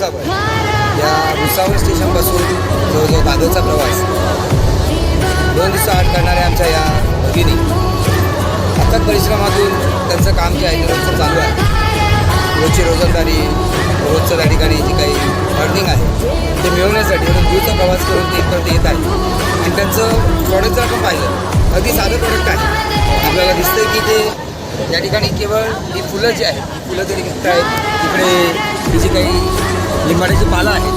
भुसावळ या भुसावळ स्टेशनपासून जवळजवळ दादरचा प्रवास. दोन दिवस आठ करणाऱ्या आमच्या या भगिनी. अथक परिश्रमातून त्यांचं काम जे आहे ते रोजचं चालू आहे. रोजची रोजंदारी रोजचं त्या ठिकाणी जी काही अर्निंग आहे ते मिळवण्यासाठी रोज दूरचा प्रवास करून ते इथपर्यंत येत आहे आणि त्यांचं प्रॉडक्ट जर आपण पाहिलं अगदी साधं प्रॉडक्ट आहे. आपल्याला दिसतंय की ते या ठिकाणी केवळ ही फुलं जी आहेत फुलं तरी विकत आहेत तिकडे जी काही लिंबाड्याची पालं आहेत.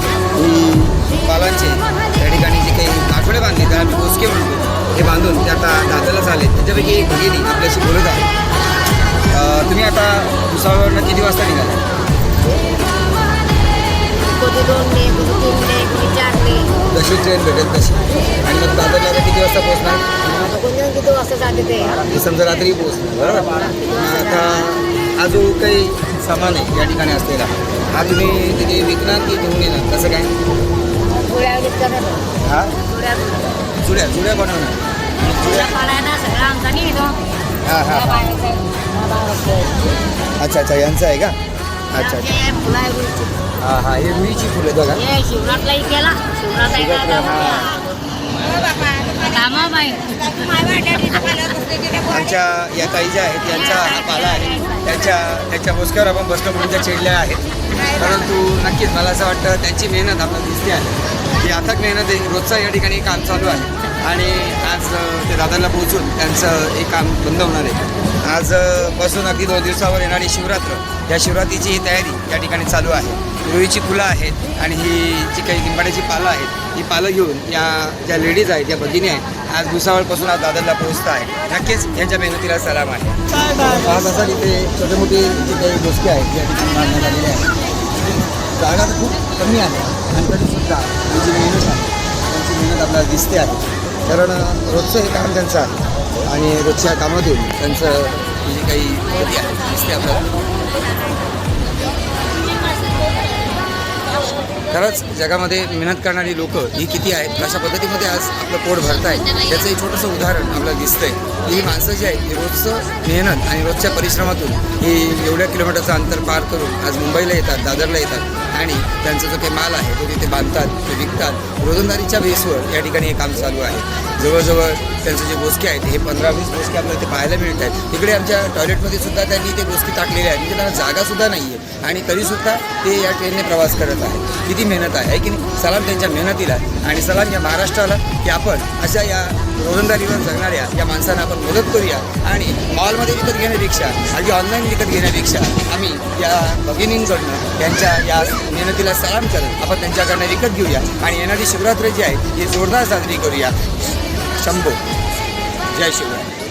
ही पालांचे. त्या ठिकाणी जे काही आठवडे बांधले त्याला आम्ही बोसके म्हणतो हे बांधून ते आता दादाला झाले त्याच्यापैकी एक भगिनी आपल्याशी बोलत आहे. तुम्ही आता भुसावळवरनं किती वाजता निघाला? जशी ट्रेन भेटेल तशी? आणि मग दादरला आता किती वाजता पोहोचणार? किती वाजता जाते समजा रात्री पोहोचणार बरोबर? आता हा जो काही सामान आहे या ठिकाणी असलेला. हा तुम्ही तिथे विकणार की घेऊन येणार कसं काय? वेळेत करत हा? थोड्या जुड्या जुड्या बनवणार जुड्या पाण्याचा सगळा आमचा नाही तो हां हां हां. अच्छा अच्छा यांचं आहे का? अच्छा. हां हां हे रुईची फुलं बघा. हे शिवरातलाही केला. शिवरात शिवरात्र, आमच्या या ताई ज्या आहेत यांचा हा पाला आहे. त्यांच्या त्यांच्या बोसक्यावर आपण बसलो म्हणून त्या चिडल्या आहेत. परंतु नक्कीच मला असं वाटतं त्यांची मेहनत आपल्याला दिसते आहे. ही अथक मेहनत आहे. रोजचं या ठिकाणी काम चालू आहे. आणि आज ते दादांना पोहोचून त्यांचं हे काम बंद होणार आहे. आज पासून अगदी दोन दिवसावर येणारी शिवरात्र या शिवरात्रीची ही तयारी या ठिकाणी चालू आहे. रुईची फुलं आहेत आणि ही जी काही लिंबाड्याची पालं आहेत ही पालं घेऊन या ज्या लेडीज आहेत ज्या भगिनी आहेत आज भुसावळपासून आज दादरला पोहोचत आहे नक्कीच यांच्या मेहनतीला सलाम आहे. आज असा इथे छोटे मोठे जे काही गोष्टी आहेत ज्या ठिकाणी मांडण्यात आलेल्या आहेत जागा तर खूप कमी आहे. आणि तरीसुद्धा त्यांची मेहनत आहे. त्यांची मेहनत आपल्याला दिसते आहे. कारण रोजचं हे काम त्यांचं आहे. आणि रोजच्या कामातून त्यांचं जे जी काही आहे दिसते आपल्याला. खरंच जगामध्ये मेहनत करणारी लोक ही किती आहेत? अशा पद्धतीमध्ये आज आपलं पोट भरत आहे त्याचं एक छोटंसं उदाहरण आपल्याला दिसतंय. ही माणसं जी आहेत ही रोजचं मेहनत आणि रोजच्या परिश्रमातून ही एवढ्या किलोमीटरचं अंतर पार करून आज मुंबईला येतात दादरला येतात आणि त्यांचा जो काही माल आहे तो तिथे बांधतात ते विकतात. रोजंदारीच्या बेसवर या ठिकाणी हे काम चालू आहे. जवळजवळ त्यांचे जे बोसके आहेत हे पंधरा वीस बोसके आपल्याला ते पाहायला मिळत आहेत तिकडे आमच्या टॉयलेटमध्ये सुद्धा त्यांनी ते बोसके टाकलेले आहेत. म्हणजे त्यांना जागासुद्धा नाही आहे आणि तरीसुद्धा ते या ट्रेनने प्रवास करत आहेत. किती मेहनत आहे की सलाम त्यांच्या मेहनतीला आणि सलाम या महाराष्ट्राला की आपण अशा या रोजंदारीवर जगणाऱ्या या माणसांना आपण मदत करूया आणि मॉलमध्ये विकत घेण्यापेक्षा आणि ऑनलाईन विकत घेण्यापेक्षा आम्ही या भगिनींकडनं त्यांच्या या मेहनतीला सलाम करत आपण त्यांच्याकडनं विकत घेऊया. आणि येणारी शिवरात्र जी आहे ही जोरदार साजरी करूया. शंभो. जय शिवराय.